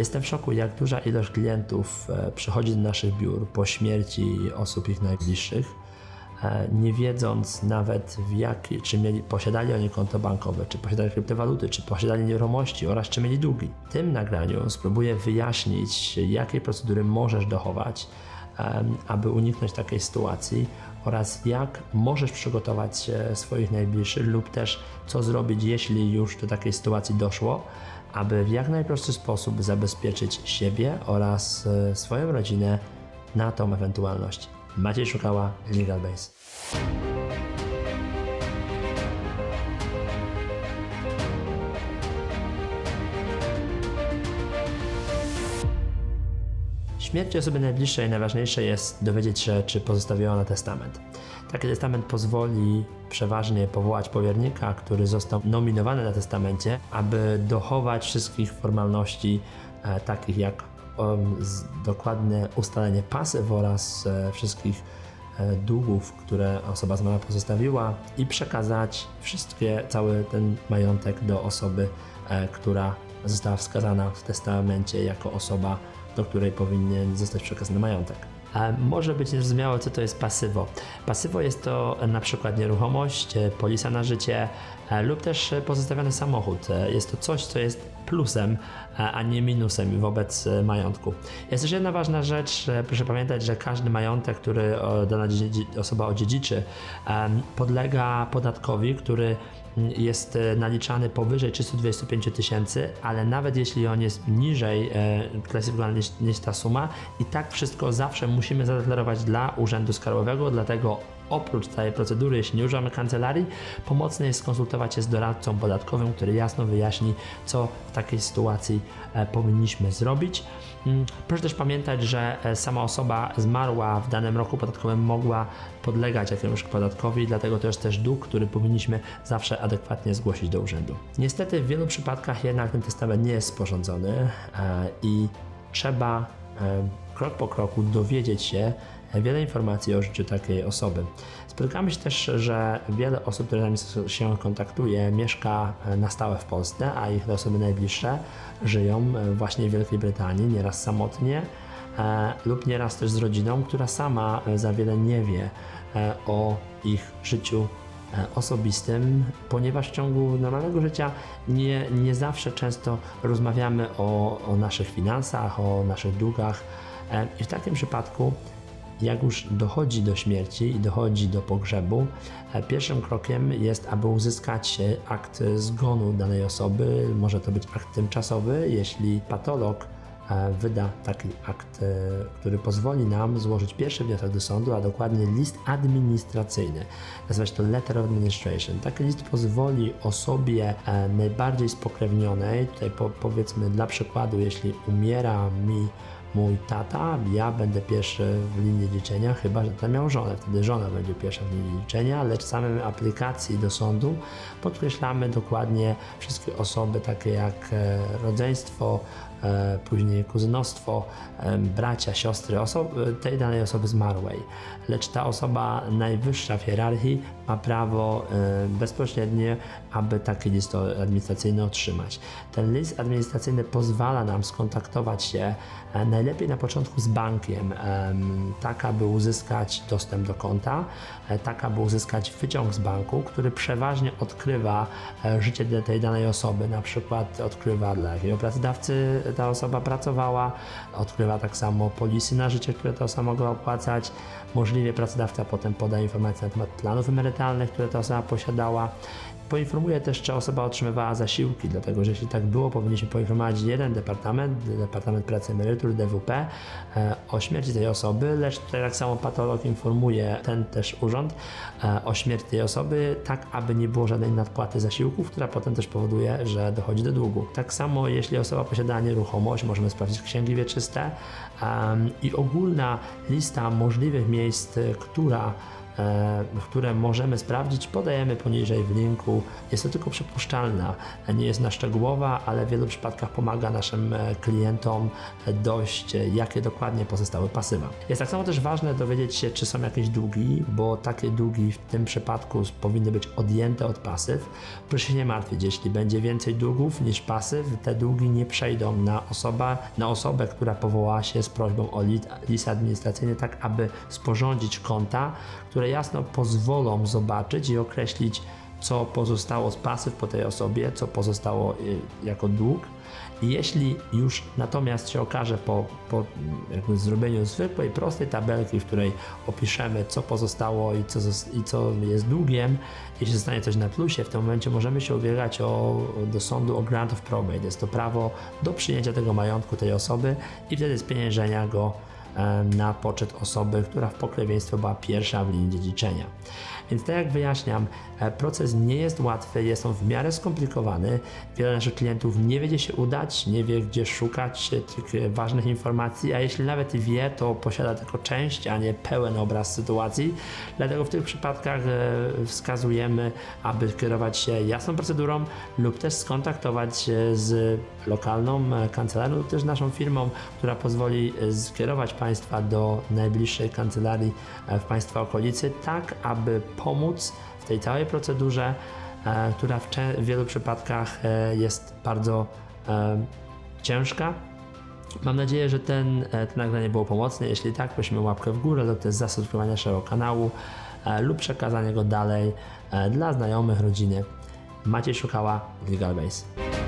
Jestem w szoku, jak duża ilość klientów e, przychodzi do naszych biur po śmierci osób ich najbliższych, e, nie wiedząc nawet w jaki, czy mieli, posiadali oni konto bankowe, czy posiadali kryptowaluty, czy posiadali nieruchomości oraz czy mieli długi. W tym nagraniu spróbuję wyjaśnić, jakiej procedury możesz dochować, em, aby uniknąć takiej sytuacji oraz jak możesz przygotować e, swoich najbliższych lub też co zrobić, jeśli już do takiej sytuacji doszło, aby w jak najprostszy sposób zabezpieczyć siebie oraz e, swoją rodzinę na tą ewentualność. Maciej Szukała, Legal Base. Śmierci osoby najbliższej najważniejsze jest dowiedzieć się, czy pozostawiła ona testament. Taki testament pozwoli przeważnie powołać powiernika, który został nominowany na testamencie, aby dochować wszystkich formalności, e, takich jak z, dokładne ustalenie pasyw oraz e, wszystkich e, długów, które osoba zmarła pozostawiła i przekazać wszystkie, cały ten majątek do osoby, e, która została wskazana w testamencie jako osoba, do której powinien zostać przekazany majątek. Może być niezrozumiałe, co to jest pasywo. Pasywo jest to na przykład nieruchomość, e, polisa na życie e, lub też e, pozostawiony samochód. Jest to coś, co jest plusem, a nie minusem wobec majątku. Jest też jedna ważna rzecz, proszę pamiętać, że każdy majątek, który dana osoba odziedziczy, podlega podatkowi, który jest naliczany powyżej 325 tysięcy, ale nawet jeśli on jest niżej klasyfikowany niż, niż ta suma, i tak wszystko zawsze musimy zadeklarować dla Urzędu Skarbowego, dlatego oprócz całej procedury, jeśli nie używamy kancelarii, pomocne jest skonsultować się z doradcą podatkowym, który jasno wyjaśni, co w takiej sytuacji e, powinniśmy zrobić. Mm, Proszę też pamiętać, że e, sama osoba zmarła w danym roku podatkowym mogła podlegać jakiemuś podatkowi, dlatego to jest też dług, który powinniśmy zawsze adekwatnie zgłosić do urzędu. Niestety w wielu przypadkach jednak ten testament nie jest sporządzony e, i trzeba krok po kroku dowiedzieć się wiele informacji o życiu takiej osoby. Spotykamy się też, że wiele osób, które nami się kontaktuje, mieszka e, na stałe w Polsce, a ich osoby najbliższe żyją e, właśnie w Wielkiej Brytanii, nieraz samotnie e, lub nieraz też z rodziną, która sama za wiele nie wie o ich życiu osobistym, ponieważ w ciągu normalnego życia nie, nie zawsze często rozmawiamy o, o naszych finansach, o naszych długach i w takim przypadku jak już dochodzi do śmierci i dochodzi do pogrzebu, e, pierwszym krokiem jest, aby uzyskać e, akt zgonu danej osoby. Może to być akt tymczasowy, jeśli patolog e, wyda taki akt, e, który pozwoli nam złożyć pierwszy wniosek do sądu, a dokładnie list administracyjny. Nazywa się to Letter of Administration. Taki list pozwoli osobie e, najbardziej spokrewnionej, tutaj po, powiedzmy dla przykładu, jeśli umiera mi mój tata, ja będę pierwszy w linii liczenia, chyba że tam miał żonę, wtedy żona będzie pierwsza w linii liczenia, lecz w samej aplikacji do sądu podkreślamy dokładnie wszystkie osoby, takie jak e, rodzeństwo, później kuzynostwo, e, bracia, siostry oso- tej danej osoby zmarłej. Lecz ta osoba najwyższa w hierarchii ma prawo e, bezpośrednie, aby taki list administracyjny otrzymać. Ten list administracyjny pozwala nam skontaktować się e, najlepiej na początku z bankiem, em, tak aby uzyskać dostęp do konta, e, tak aby uzyskać wyciąg z banku, który przeważnie odkrywa e, życie tej danej osoby, na przykład odkrywa dla jakiego pracodawcy ta osoba pracowała, odkrywa tak samo polisy na życie, które ta osoba mogła opłacać, możliwie pracodawca potem poda informacje na temat planów emerytalnych, które ta osoba posiadała. Poinformuje też, czy osoba otrzymywała zasiłki, dlatego że jeśli tak było, powinniśmy poinformować jeden departament, Departament Pracy Emerytur, DWP, e, o śmierci tej osoby, lecz tak samo patolog informuje ten też urząd e, o śmierci tej osoby, tak aby nie było żadnej nadpłaty zasiłków, która potem też powoduje, że dochodzi do długu. Tak samo jeśli osoba posiada nieruchomość, możemy sprawdzić księgi wieczyste i ogólna lista możliwych miejsc, która które możemy sprawdzić, podajemy poniżej w linku. Jest to tylko przypuszczalna, e, nie jest na szczegółowa, ale w wielu przypadkach pomaga naszym e, klientom e, dojść, e, jakie dokładnie pozostały pasywa. Jest tak samo też ważne dowiedzieć się, czy są jakieś długi, bo takie długi w tym przypadku powinny być odjęte od pasyw. Proszę się nie martwić, jeśli będzie więcej długów niż pasyw, te długi nie przejdą na, osoba, na osobę, która powołała się z prośbą o list administracyjny, tak aby sporządzić konta, które jasno pozwolą zobaczyć i określić, co pozostało z pasyw po tej osobie, co pozostało y, jako dług. Jeśli już natomiast się okaże po, po zrobieniu zwykłej, prostej tabelki, w której opiszemy, co pozostało i co, i co jest długiem, jeśli zostanie coś na plusie, w tym momencie możemy się ubiegać o, do sądu o grant of probate. Jest to prawo do przyjęcia tego majątku tej osoby i wtedy spieniężenia go na poczet osoby, która w pokrewieństwie była pierwsza w linii dziedziczenia. Więc tak jak wyjaśniam, e, proces nie jest łatwy, jest on w miarę skomplikowany. Wiele naszych klientów nie wie, gdzie się udać, nie wie, gdzie szukać e, tych e, ważnych informacji, a jeśli nawet wie, to posiada tylko część, a nie pełen obraz sytuacji. Dlatego w tych przypadkach e, wskazujemy, aby kierować się jasną procedurą lub też skontaktować się z lokalną e, kancelarią lub też naszą firmą, która pozwoli e, skierować Państwa do najbliższej kancelarii e, w Państwa okolicy, tak aby pomóc w tej całej procedurze, która w, wielu przypadkach jest bardzo ciężka. Mam nadzieję, że ten, to nagranie było pomocne. Jeśli tak, prosimy łapkę w górę lub też zasubskrybowanie naszego kanału lub przekazanie go dalej dla znajomych, rodziny. Maciej Szukała, Legal Base.